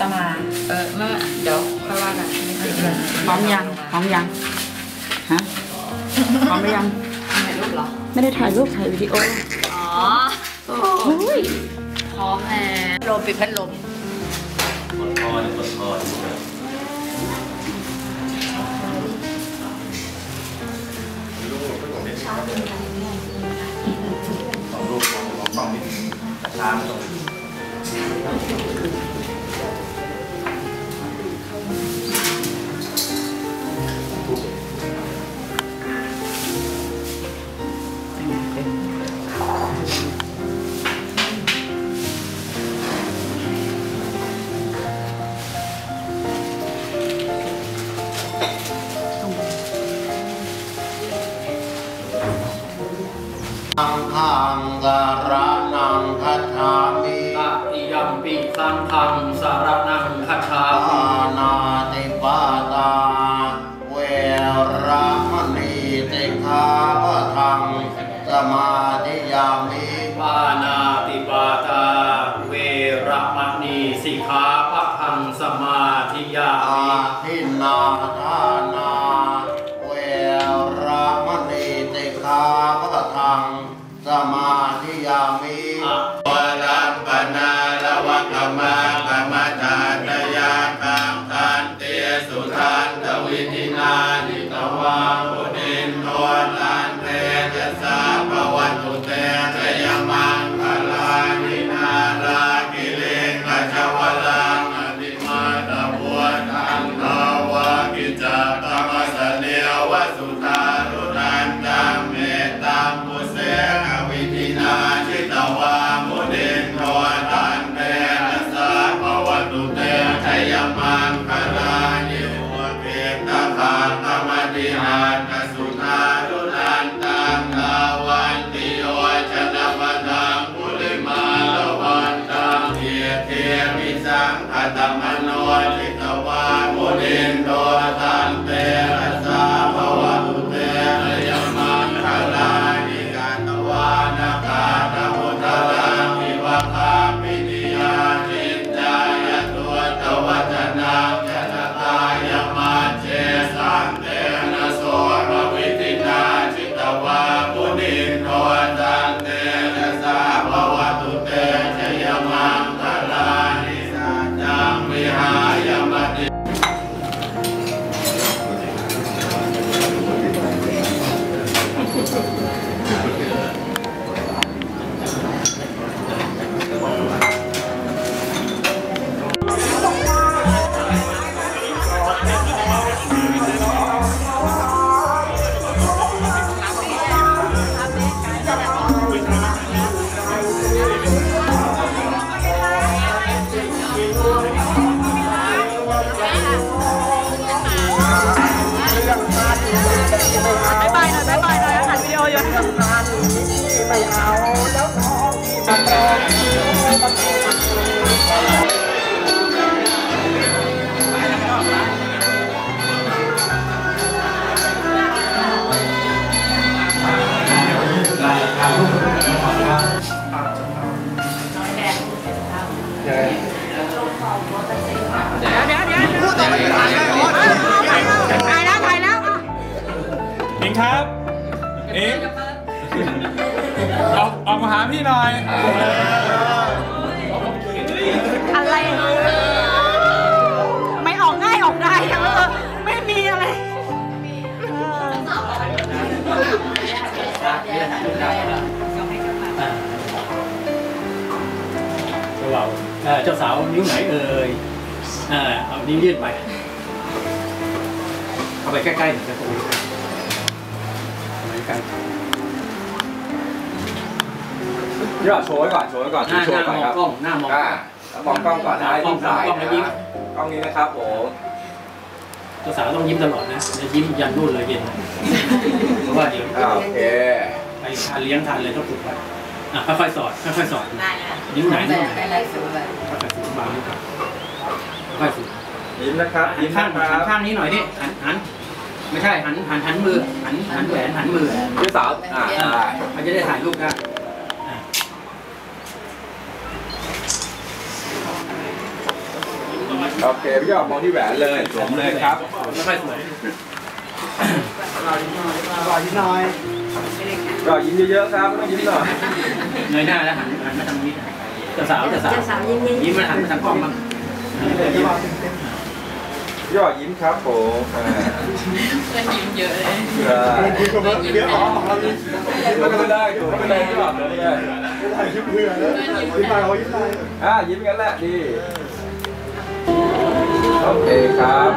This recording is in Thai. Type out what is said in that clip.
จะมา เออเมื่อเดี๋ยวค่อยว่ากันไม่ติดเลยพร้อมยังพร้อมยังฮะพร้อมหรือยังถ่ายรูปเหรอ ไม่ได้ถ่ายรูปถ่ายวิดีโอ อ๋อโอ้ยพร้อมแล้วลมปิดพัดลมกดคอเนี่ยกดคอเนี่ยสองรูปของสองนิดช้าตรง สังฆังสารนังคัจฉามิตติยัมปิสังฆังสารนังคัจฉาปามินาติปาตาเวระมณีติคาปะทังสมาธิยามิปานาติปาตาเวระมณีสิกขาปะทังสมาธิยาอามิทินนาท ธิยามิวรัมปนาละวะกมากรรมฐานตยาคังทันเตสุทันตวิธินานิตวาปุณินโทตันเตจะสาภวันตุเต ยวิสังขตมโนจิตวามุนินโทตัน เดี๋ยวเดี๋ยวเดี๋ยวพูดต่อไปถ่ายแล้วถ่ายแล้วอะเองครับ เอง ออกออกมาหาพี่หน่อยอะไร ไม่ออกง่ายออกได้เออไม่มีอะไรเออเจ้าบ่าวเอ่อเจ้าสาวนิ้วไหนเอ่ยเอ่อเอานิ้วยื่นไปเอาไปใกล้ๆหน่อยจะตรงนี้เอาไปใกล้ เดี๋ยวโชว์ไว้ก่อนโชว์ไว้ก่อนหน้าโชหว์น้าก่อนมองครับกล้องหน้ามองอ่าแล้วมองกล้องก่อนนะกล้องยิ้มสายกล้องนะแล้วยิ้ม กล้องนี้นะครับผมเจ้าสาวต้องยิ้มตลอดนะจะยิ้มยันนู่นเลยเย็นเพราะว่าเดี๋ยวอ่าโอเคไปทานเลี้ยงทานเลยต้องฝึกไว้อะค่อยๆสอดค่อยๆสอดได้ค่ะนิ้วไหนแต่นิ้วไหนได้ไลฟ์สดเลยค่อยๆฝึกบางนิ้วก่อนค่อยๆฝึกยิ้มนะครับหัยิ้นมข้างนะคหัรันบข้างนี้หน่อยดิหันหันไม่ใช่หันหันหันมือหันหันแหวนหันมือ พี่สาวอ่าอ่าได้มันจะได้ถ่ายรูปได้อะ โอเคพี่หยอดมองที่แหวนเลยสวมเลยครับไม่ค่อยสวยก่อนนิดหน่อยก็ยิ้มเยอะๆครับต้องยิ้มหน่อยเงยหน้าแล้วหันหันมาทางนี้เจ้าสาวเจ้าสาวยิ้มมาหันมาทางกล้องบ้างพี่หยอดยิ้มครับผมอ่าเพื่อนยิ้มเยอะเลยใช่คุยกับเดี๋ยวอ๋อของเราดิถูกไม่ได้ถูกไม่ได้พี่หยอดเลยถ่ายคลิปเพื่อนแล้วยิ้มไปเขายิ้มไปอ่ายิ้มกันแหละดี โอเคครับ